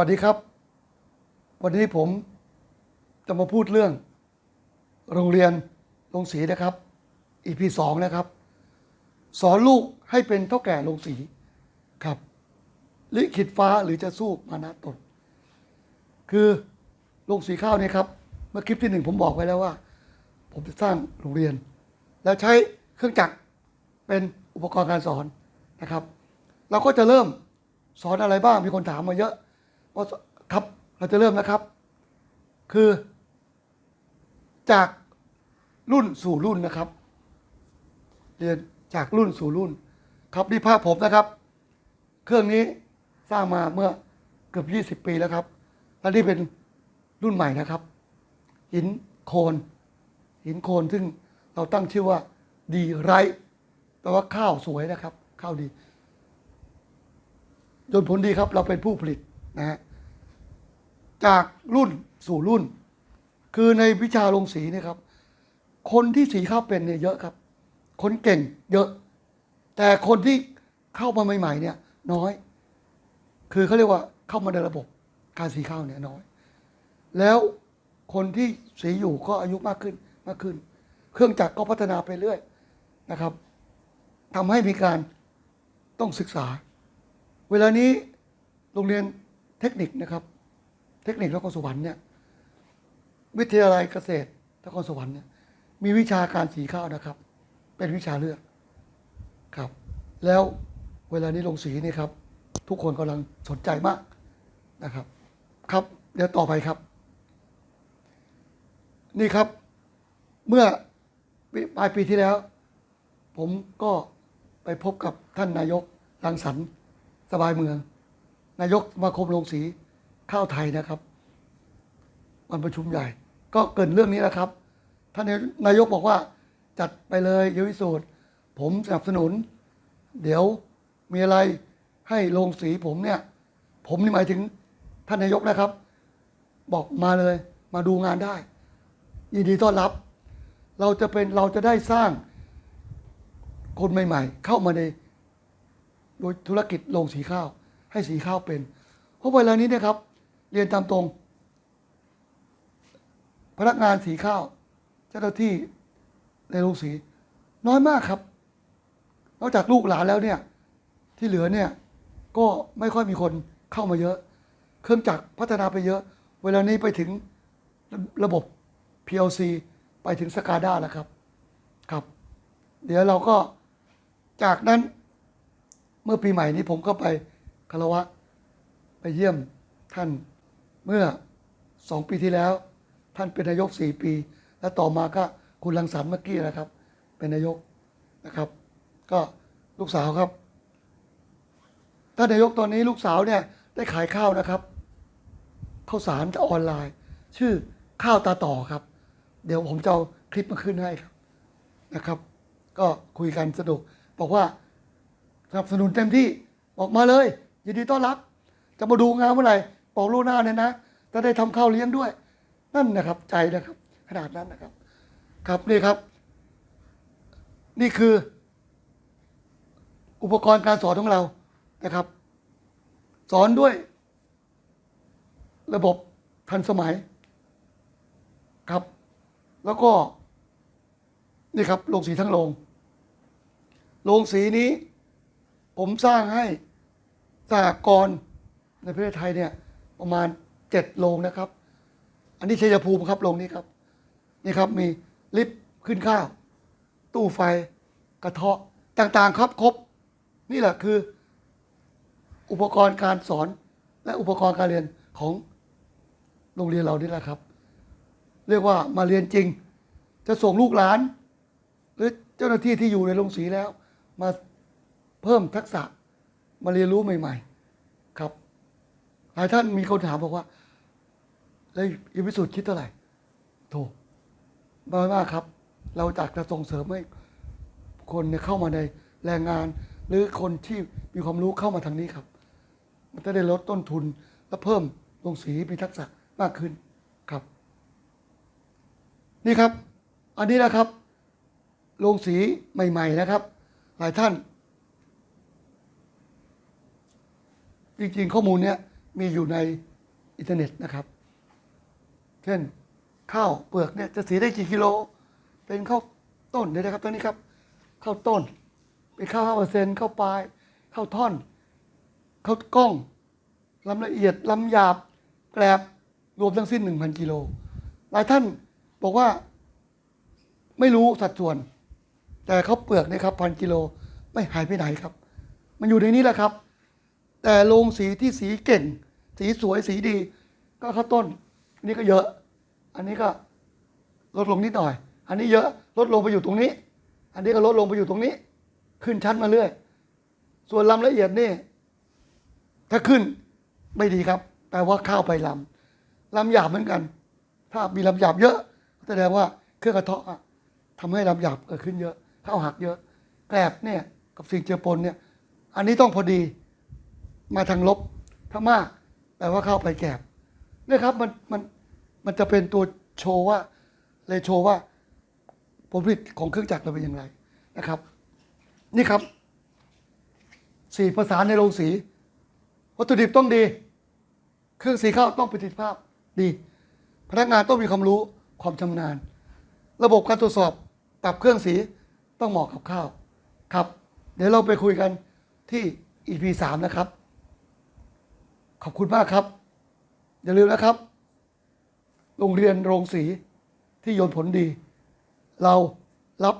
วัสดีครับ วันนี้ผมจะมาพูดเรื่อง โรงเรียนโรงสีนะครับ EP สองนะครับ สอนลูกให้เป็นเท่าแก่โรงสีครับลิขิตฟ้าหรือจะสู้มานะตนคือโรงสีข้าวเนี่ยครับ เมื่อคลิปที่หนึ่งผมบอกไว้แล้วว่า ผมจะสร้างโรงเรียน แล้วใช้เครื่องจักรเป็นอุปกรณ์การสอนนะครับ เราก็จะเริ่มสอนอะไรบ้างมีคนถามมาเยอะ ว่าครับเราจะเริ่มนะครับ คือ จากรุ่นสู่รุ่นนะครับ เรียนจากรุ่นสู่รุ่น ครับนี่ภาพผมนะครับ เครื่องนี้สร้างมาเมื่อเกือบ 20 ปีแล้วครับและนี่เป็นรุ่นใหม่นะครับ หินโคน หินโคนซึ่งเราตั้งชื่อว่าดีไรแปลว่าข้าวสวยนะครับ ข้าวดีจนผลดีครับ เราเป็นผู้ผลิต นะฮะจากรุ่นสู่รุ่น คือในวิชาลงสีเนี่ยครับ คนที่สีข้าวเป็นเนี่ยเยอะครับ คนเก่งเยอะ แต่คนที่เข้ามาใหม่ ๆ เนี่ย น้อย คือเขาเรียกว่าเข้ามาในระบบการสีข้าวเนี่ยน้อย แล้วคนที่สีอยู่ก็อายุมากขึ้นมากขึ้น เครื่องจักรก็พัฒนาไปเรื่อยนะครับทำให้มีการต้องศึกษา เวลานี้โรงเรียน ทคนิคนะครับ เทคนิคนครสวรรค์เนี่ยวิทยาลัยเกษตรนครสวรรค์เนี่ยมีวิชาการสีข้าวนะครับ เป็นวิชาเลือกครับ แล้วเวลานี้ลงสีนี่ครับ ทุกคนกำลังสนใจมากนะครับ ครับเดี๋ยวต่อไปครับ นี่ครับ เมื่อปลายปีที่แล้ว ผมก็ไปพบกับท่านนายกรังสรรค์สบายเมือง นายกสมาคมโรงสีข้าวไทยนะครับ วันประชุมใหญ่ ก็เกินเรื่องนี้นะครับ ท่านนายกบอกว่าจัดไปเลยเยวิสูตรผมสนับสนุน เดี๋ยวมีอะไรให้โรงสีผมเนี่ย ผมนี่หมายถึงท่านนายกนะครับ บอกมาเลย มาดูงานได้ ยินดีต้อนรับ เราจะเป็นเราจะได้สร้างคนใหม่ ๆ เข้ามาในโดยธุรกิจโรงสีข้าว ให้สีข้าวเป็น เพราะเวลานี้เนะครับ เรียนตามตรง พนักงานสีข้าว เจ้าหน้าที่ในโรงสี น้อยมากครับ นอกจากลูกหลานแล้วเนี่ย ที่เหลือเนี่ย ก็ไม่ค่อยมีคนเข้ามาเยอะ เครื่องจักรพัฒนาไปเยอะ เวลานี้ไปถึงระระบบ PLC ไปถึงสกาด้าแล้วครับ ครับ เดี๋ยวเราก็จากนั้นเมื่อปีใหม่นี้ผมก็ไป คารวะ ไปเยี่ยมท่านเมื่อสองปีที่แล้ว ท่านเป็นนายกสี่ปี และต่อมาก็คุณรังสรรค์เมื่อกี้นะครับ เป็นนายกนะครับ ก็ลูกสาวครับท่านนายกตอนนี้ลูกสาวเนี่ยได้ขายข้าวนะครับข้าวสารจะออนไลน์ ชื่อข้าวตาต่อครับ เดี๋ยวผมจะเอาคลิปมาขึ้นให้ครับนะครับ ก็คุยกันสนุกบอกว่าสนับสนุนเต็มที่ ออกมาเลย ยินดีต้อนรับ จะมาดูงานเมื่อไหร่บอกลูกหน้าเนี่ยนะจะได้ทำข้าวเลี้ยงด้วย นั่นนะครับ ใจนะครับ ขนาดนั้นนะครับ ครับนี่ครับ นี่คือ อุปกรณ์การสอนของเรานะครับ สอนด้วย ระบบทันสมัยครับ แล้วก็ นี่ครับโรงสีทั้งโรงโรงสีนี้ ผมสร้างให้ สหกรณ์ในประเทศไทยเนี่ยประมาณเจ็ดโรงนะครับ อันนี้ชัยภูมิครับโรงนี้ครับ นี่ครับมีลิฟต์ขึ้นข้าว ตู้ไฟกระเทาะต่างๆครับครบ นี่แหละคือ อุปกรณ์การสอนและอุปกรณ์การเรียนของโรงเรียนเรานี่แหละครับ เรียกว่ามาเรียนจริง จะส่งลูกหลาน หรือเจ้าหน้าที่ที่อยู่ในโรงสีแล้ว มาเพิ่มทักษะ มาเรียนรู้ใหม่ ๆ ครับ หลายท่านมีคนถามบอกว่าแล้วยูพิสูจน์คิดเท่าไหร่โถน้อยมากครับ เราจากจะส่งเสริมให้คนเนี่ยเข้ามาในแรงงาน หรือคนที่มีความรู้เข้ามาทางนี้ครับ มันจะได้ลดต้นทุนและเพิ่มลงสีมีทักษะมากขึ้นครับ นี่ครับ อันนี้นะครับโรงสีใหม่ ๆ นะครับ หลายท่าน จริงๆ ข้อมูลเนี้ยมีอยู่ในอินเทอร์เน็ตนะครับ เช่นข้าวเปลือกเนี่ยจะสีได้กี่กิโล เป็นข้าวต้นเนี่ยนะครับตัวนี้ครับข้าวต้น เป็นข้าวห้าเปอร์เซ็นต์ข้าวปลายข้าวท่อนข้าวกล้องลำละเอียดลำหยาบแกลบรวมทั้งสิ้นหนึ่งพันกิโลหลายท่านบอกว่าไม่รู้สัดส่วน แต่ข้าวเปลือกเนี่ยครับพันกิโลไม่หายไปไหนครับ มันอยู่ในนี้แหละครับ แต่โรงสีที่สีเก่ง สีสวยสีดี ก็ข้าวต้นนนี้ก็เยอะ อันนี้ก็ลดลงนิดหน่อย อันนี้เยอะลดลงไปอยู่ตรงนี้ อันนี้ก็ลดลงไปอยู่ตรงนี้ ขึ้นชั้นมาเรื่อย ส่วนลำละเอียดนี่ ถ้าขึ้นไม่ดีครับ แปลว่าข้าวไปลำลำหยาบเหมือนกัน ถ้ามีลำหยาบเยอะแสดงว่าเครื่องกระเทาะอะทำให้ลำหยาบเกิดขึ้นเยอะข้าวหักเยอะ แกลบเนี่ยกับสิ่งเจือปนเนี่ย อันนี้ต้องพอดี มาทางลบถ้ามากแปลว่าข้าวไปแกบเนี่ยครับมันมันมันจะเป็นตัวโชว์ว่าเลยโชว์ว่าผลผลิตของเครื่องจักรเราเป็นอย่างไรนะครับ นี่ครับสีประสานในโรงสี วัตถุดิบต้องดี เครื่องสีข้าวต้องประสิทธิภาพดี พนักงานต้องมีความรู้ความชำนาญ ระบบการตรวจสอบปรับเครื่องสีต้องเหมาะกับข้าวครับ เดี๋ยวเราไปคุยกันที่ EP 3 นะครับ ขอบคุณมากครับ อย่าลืมนะครับ โรงเรียนโรงสีที่โยนผลดี เรารับ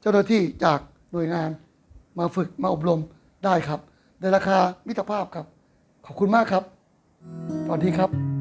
เจ้าหน้าที่จากหน่วยงานมาฝึกมาอบรมได้ครับ ในราคามิตรภาพครับ ขอบคุณมากครับ สวัสดีครับ